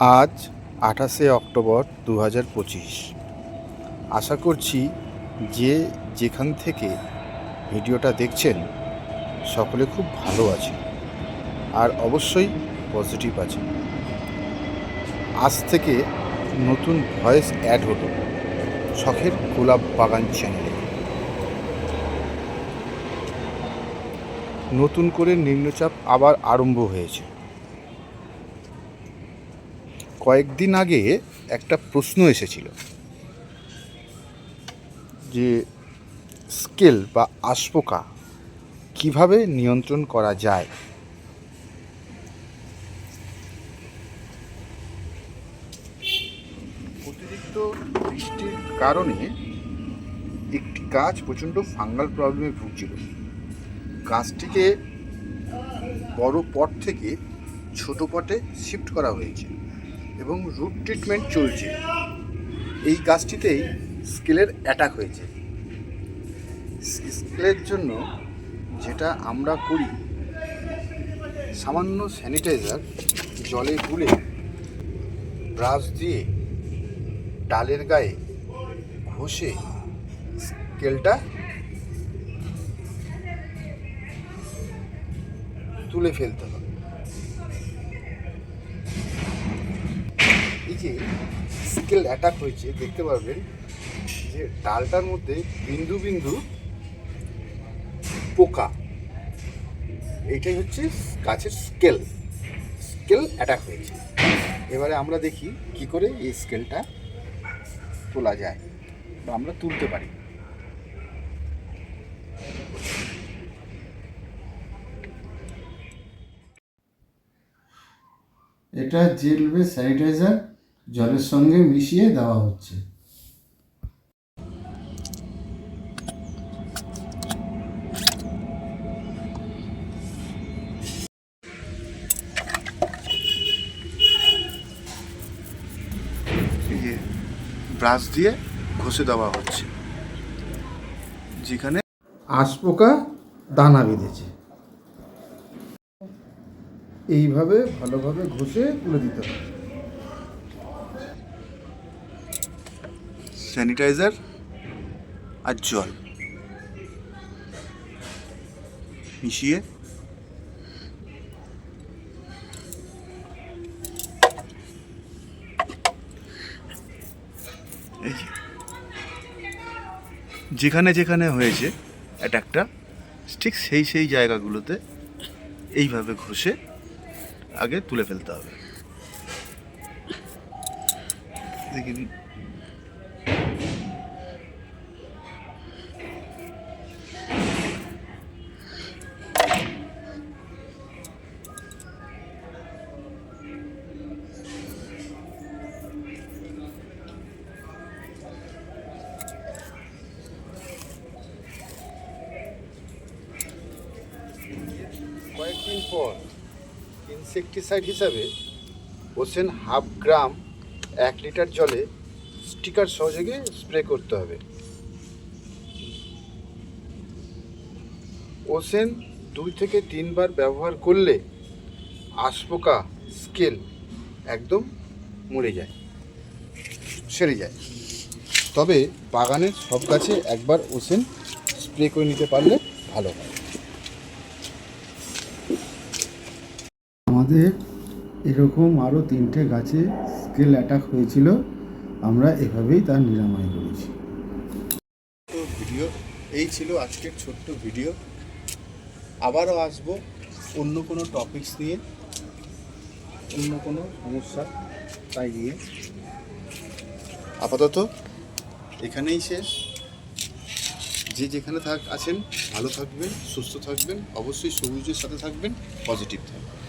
আজ আঠাশে অক্টোবর দু হাজার পঁচিশ। আশা করছি যে যেখান থেকে ভিডিওটা দেখছেন, সকলে খুব ভালো আছে আর অবশ্যই পজিটিভ আছে আজ থেকে নতুন ভয়েস অ্যাড হলো শখের গোলাপ বাগান চ্যানেলে। নতুন করে নিম্নচাপ আবার আরম্ভ হয়েছে। কয়েকদিন আগে একটা প্রশ্ন এসেছিল। যে স্কেল বা আশপোকা কীভাবে নিয়ন্ত্রণ করা যায়? অতিরিক্ত বৃষ্টির কারণে একটি গাছ প্রচণ্ড ফাঙ্গাল প্রবলেমে ভুগছিল। গাছটিকে বড় পট থেকে ছোট পটে শিফট করা হয়েছে। এবং রুট ট্রিটমেন্ট চলছে। এই গাছটিতেই স্কেলের অ্যাটাক হয়েছে। স্কেলের জন্য যেটা আমরা করি, সামান্য স্যানিটাইজার জলে গুলে ব্রাশ দিয়ে ডালের গায়ে ঘষে স্কেলটা তুলে ফেলতে হবে। যে স্কেল অ্যাটাক হয়েছে, দেখতে পারবেন যে ডালটার মধ্যে বিন্দু বিন্দু পোকা। এইটাই হচ্ছে গাছের স্কেল স্কেল অ্যাটাক হয়েছে। এবারে আমরা দেখি কি করে এই স্কেলটা তোলা যায়, বা আমরা তুলতে পারি। এটা জেল বেস স্যানিটাইজার। জলের সঙ্গে মিশিয়ে দেওয়া হচ্ছে। ব্রাশ দিয়ে ঘষে দেওয়া হচ্ছে। যেখানে আঁশপোকা দানা বেঁধেছে। এইভাবে ভালোভাবে ঘষে তুলে দিতে হবে। স্যানিটাইজার আর জল। মিশিয়ে। যেখানে যেখানে হয়েছে অ্যাটাকটা, ঠিক সেই সেই জায়গাগুলোতে এইভাবে ঘষে আগে তুলে ফেলতে হবে। দেখিন কয়েকদিন পর ইনসেকটিসাইড হিসাবে ওসেন হাফ গ্রাম এক লিটার জলে স্টিকার সহযোগে স্প্রে করতে হবে। ওসেন দুই থেকে তিনবার ব্যবহার করলে আশপোকা স্কেল একদম মরে যায়, সেরে যায়। তবে বাগানের সব গাছে একবার ওসেন স্প্রে করে নিতে পারলে ভালো হয়। আমাদের এরকম আরও তিনটে গাছে স্কেল অ্যাটাক হয়েছিল, আমরা এভাবেই তার নিরাময় করেছি। ভিডিও এই ছিল আজকের ছোট্ট ভিডিও আবারও আসব অন্য কোনো টপিকস নিয়ে, অন্য কোনো সমস্যা তাই নিয়ে। আপাতত এখানেই শেষ। যে যেখানে থাক আছেন, ভালো থাকবেন, সুস্থ থাকবেন, অবশ্যই সবুজের সাথে থাকবেন পজিটিভ থাকবেন।